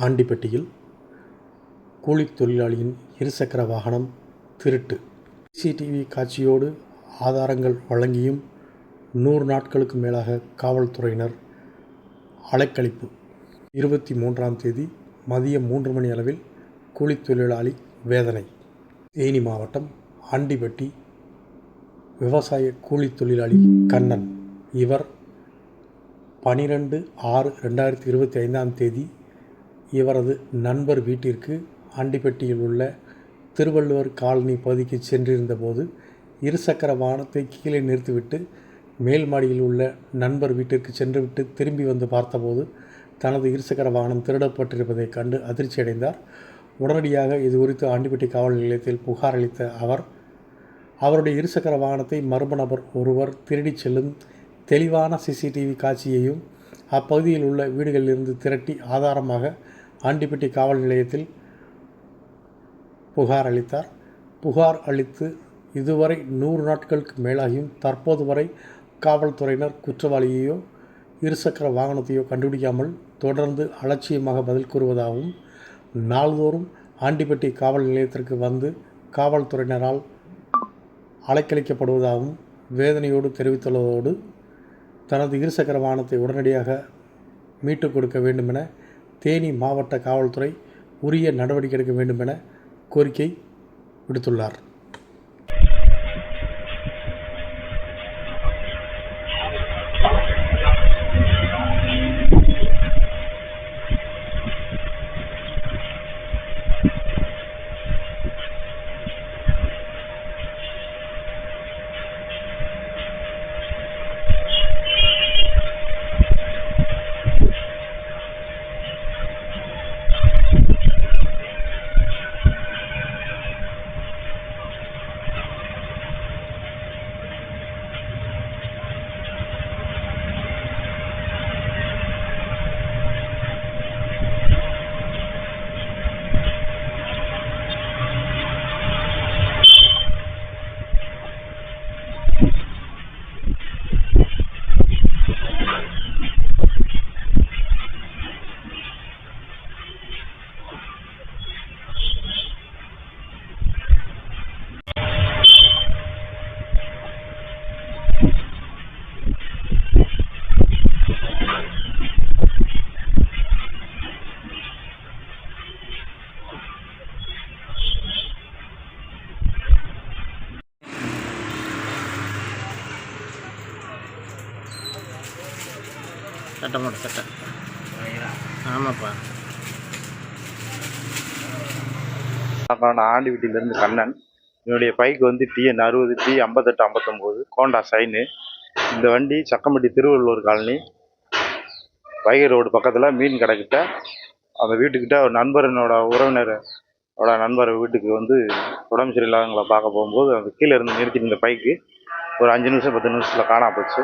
ஆண்டிப்பட்டியில் கூலித் தொழிலாளியின் இருசக்கர வாகனம் திருட்டு. சிசிடிவி காட்சியோடு ஆதாரங்கள் வழங்கியும் நூறு நாட்களுக்கு மேலாக காவல்துறையினர் அலைக்கழிப்பு. இருபத்தி மூன்றாம் தேதி மதியம் மூன்று மணி அளவில் கூலித் தொழிலாளி வேதனை. தேனி மாவட்டம் ஆண்டிப்பட்டி விவசாய கூலித் தொழிலாளி கண்ணன். இவர் பனிரெண்டு ஆறு ரெண்டாயிரத்தி இருபத்தி ஐந்தாம் தேதி இவரது நண்பர் வீட்டிற்கு ஆண்டிப்பட்டியில் உள்ள திருவள்ளுவர் காலனி பகுதிக்கு சென்றிருந்தபோது இருசக்கர வாகனத்தை கீழே நிறுத்திவிட்டு மேல் மாடியில் உள்ள நண்பர் வீட்டிற்கு சென்றுவிட்டு திரும்பி வந்து பார்த்தபோது தனது இருசக்கர வாகனம் திருடப்பட்டிருப்பதை கண்டு அதிர்ச்சியடைந்தார். உடனடியாக இது குறித்து ஆண்டிப்பட்டி காவல் நிலையத்தில் புகார் அளித்த அவர் அவருடைய இருசக்கர வாகனத்தை மர்ம நபர் ஒருவர் திருடிச் செல்லும் தெளிவான சிசிடிவி காட்சியையும் அப்பகுதியில் உள்ள வீடுகளிலிருந்து திரட்டி ஆதாரமாக ஆண்டிப்பட்டி காவல் நிலையத்தில் புகார் அளித்தார். புகார் அளித்து இதுவரை நூறு நாட்களுக்கு மேலாகியும் தற்போது வரை காவல்துறையினர் குற்றவாளியையோ இருசக்கர வாகனத்தையோ கண்டுபிடிக்காமல் தொடர்ந்து அலட்சியமாக பதில் கூறுவதாகவும் நாள்தோறும் ஆண்டிப்பட்டி காவல் நிலையத்திற்கு வந்து காவல்துறையினரால் அலைக்கழிக்கப்படுவதாகவும் வேதனையோடு தெரிவித்துள்ளதோடு தனது இருசக்கர வாகனத்தை உடனடியாக மீட்டுக் கொடுக்க வேண்டுமென தேனி மாவட்ட காவல்துறை உரிய நடவடிக்கை எடுக்க வேண்டும் என கோரிக்கை விடுத்துள்ளார். சட்டை போட்ட சட்டை ஆமாப்பா. நான் ஆண்டிவிட்டியிலேருந்து கண்ணன். என்னுடைய பைக் வந்து டிஎன் அறுபது டி ஐம்பத்தெட்டு ஐம்பத்தொம்போது கோண்டா சைனு. இந்த வண்டி சக்கம்பட்டி திருவள்ளூர் காலனி. வைகை ரோடு பக்கத்தில் மீன் கடைக்கிட்ட. அந்த வீட்டுக்கிட்ட ஒரு நண்பரனோட உறவினரோட உறவினர் நண்பர் வீட்டுக்கு வந்து உடம்பு சரியில்லாதவங்களை பார்க்க போகும்போது அந்த கீழே இருந்து நிறுத்திட்டு இந்த பைக்கு ஒரு அஞ்சு நிமிஷம் பத்து நிமிஷத்தில் காணாம போச்சு.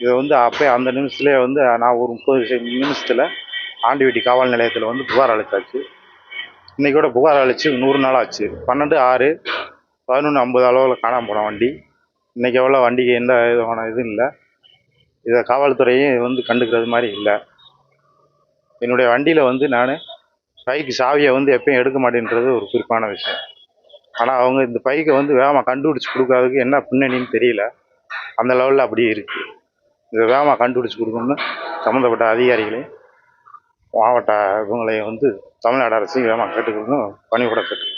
இதை வந்து அப்போ அந்த நிமிஷத்துலேயே வந்து நான் ஒரு முப்பது நிமிஷத்தில் ஆண்டிவட்டி காவல் நிலையத்தில் வந்து புகார் அளித்தாச்சு. கூட புகார் அளித்து நூறு நாள் ஆச்சு. பன்னெண்டு ஆறு பதினொன்று ஐம்பது அளவில் காணாம போன வண்டி. இன்றைக்கி எவ்வளோ வண்டிக்கு எந்த விதமான இதுவும் இல்லை. இதை காவல்துறையும் வந்து கண்டுக்கிறது மாதிரி இல்லை. என்னுடைய வண்டியில் வந்து நான் பைக்கு சாவியை வந்து எப்பயும் எடுக்க மாட்டேன்றது ஒரு குறிப்பான விஷயம். ஆனால் அவங்க இந்த பைக்கை வந்து வேகமாக கண்டுபிடிச்சி கொடுக்காததுக்கு என்ன பின்னணின்னு தெரியல. அந்த லெவலில் அப்படியே இருக்குது இதை கண்டுபிடிச்சி கொடுக்கணும்னு சம்மந்தப்பட்ட அதிகாரிகளையும் மாவட்ட இவங்களையும் வந்து தமிழ்நாடு அரசு வேகமாக கேட்டுக்கணும்னு பணிவிட கேட்டு